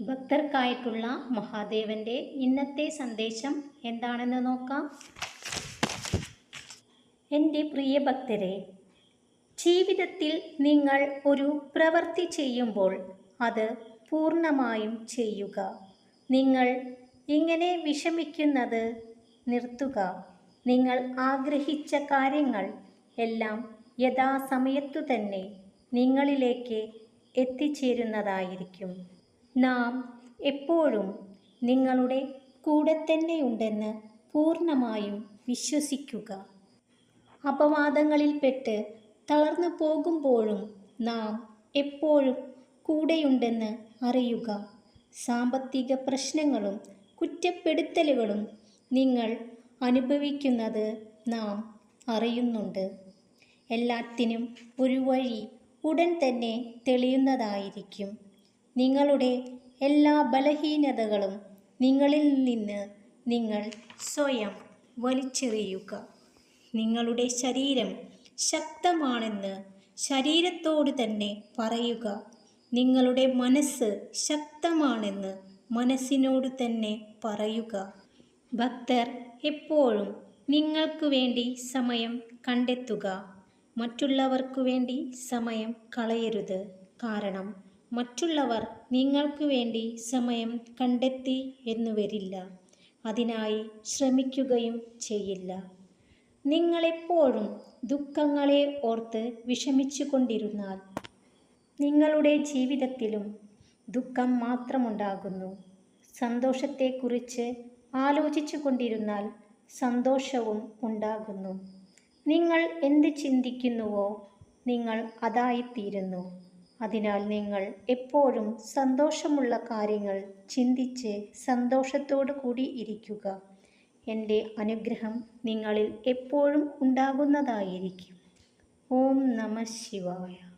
ഭക്തർക്കായിട്ടുള്ള മഹാദേവന്റെ ഇന്നത്തെ സന്ദേശം എന്താണെന്ന് നോക്കാം. എന്റെ പ്രിയ ഭക്തരെ ജീവിതത്തിൽ നിങ്ങൾ ഒരു പ്രവൃത്തി ചെയ്യുമ്പോൾ അത് പൂർണമായും ചെയ്യുക. നിങ്ങൾ ഇങ്ങനെ വിഷമിക്കുന്നത് നിർത്തുക. നിങ്ങൾ ആഗ്രഹിച്ച കാര്യങ്ങൾ എല്ലാം യഥാസമയത്തു തന്നെ നിങ്ങളിലേക്ക് എത്തിച്ചേരുന്നതായിരിക്കും. നാം എപ്പോഴും നിങ്ങളുടെ കൂടെ തന്നെയുണ്ടെന്ന് പൂർണമായും വിശ്വസിക്കുക. അപവാദങ്ങളിൽപ്പെട്ട് തളർന്നു പോകുമ്പോഴും നാം എപ്പോഴും കൂടെയുണ്ടെന്ന് അറിയുക. സാമ്പത്തിക പ്രശ്നങ്ങളും കുറ്റപ്പെടുത്തലുകളും നിങ്ങൾ അനുഭവിക്കുന്നത് നാം അറിയുന്നുണ്ട്. എല്ലാത്തിനും ഒരു വഴി ഉടൻ തന്നെ തെളിയുന്നതായിരിക്കും. നിങ്ങളുടെ എല്ലാ ബലഹീനതകളും നിങ്ങളിൽ നിന്ന് നിങ്ങൾ സ്വയം വലിച്ചെറിയുക. നിങ്ങളുടെ ശരീരം ശക്തമാണെന്ന് ശരീരത്തോട് തന്നെ പറയുക. നിങ്ങളുടെ മനസ്സ് ശക്തമാണെന്ന് മനസ്സിനോട് തന്നെ പറയുക. ഭക്തർ എപ്പോഴും നിങ്ങൾക്ക് വേണ്ടി സമയം കണ്ടെത്തുക. മറ്റുള്ളവർക്കു വേണ്ടി സമയം കളയരുത്. കാരണം മറ്റുള്ളവർ നിങ്ങൾക്ക് വേണ്ടി സമയം കണ്ടെത്തി എന്നു വരില്ല. അതിനായി ശ്രമിക്കുകയും ചെയ്യില്ല. നിങ്ങളെപ്പോഴും ദുഃഖങ്ങളെ ഓർത്ത് വിഷമിച്ചു കൊണ്ടിരുന്നാൽ നിങ്ങളുടെ ജീവിതത്തിലും ദുഃഖം മാത്രമുണ്ടാകുന്നു. സന്തോഷത്തെക്കുറിച്ച് ആലോചിച്ചു കൊണ്ടിരുന്നാൽ സന്തോഷവും ഉണ്ടാകുന്നു. നിങ്ങൾ എന്ത് ചിന്തിക്കുന്നുവോ നിങ്ങൾ അതായിത്തീരുന്നു. അതിനാൽ നിങ്ങൾ എപ്പോഴും സന്തോഷമുള്ള കാര്യങ്ങൾ ചിന്തിച്ച് സന്തോഷത്തോടു കൂടി ഇരിക്കുക. എന്റെ അനുഗ്രഹം നിങ്ങളിൽ എപ്പോഴും ഉണ്ടാകുന്നതായിരിക്കും. ഓം നമ ശിവായ.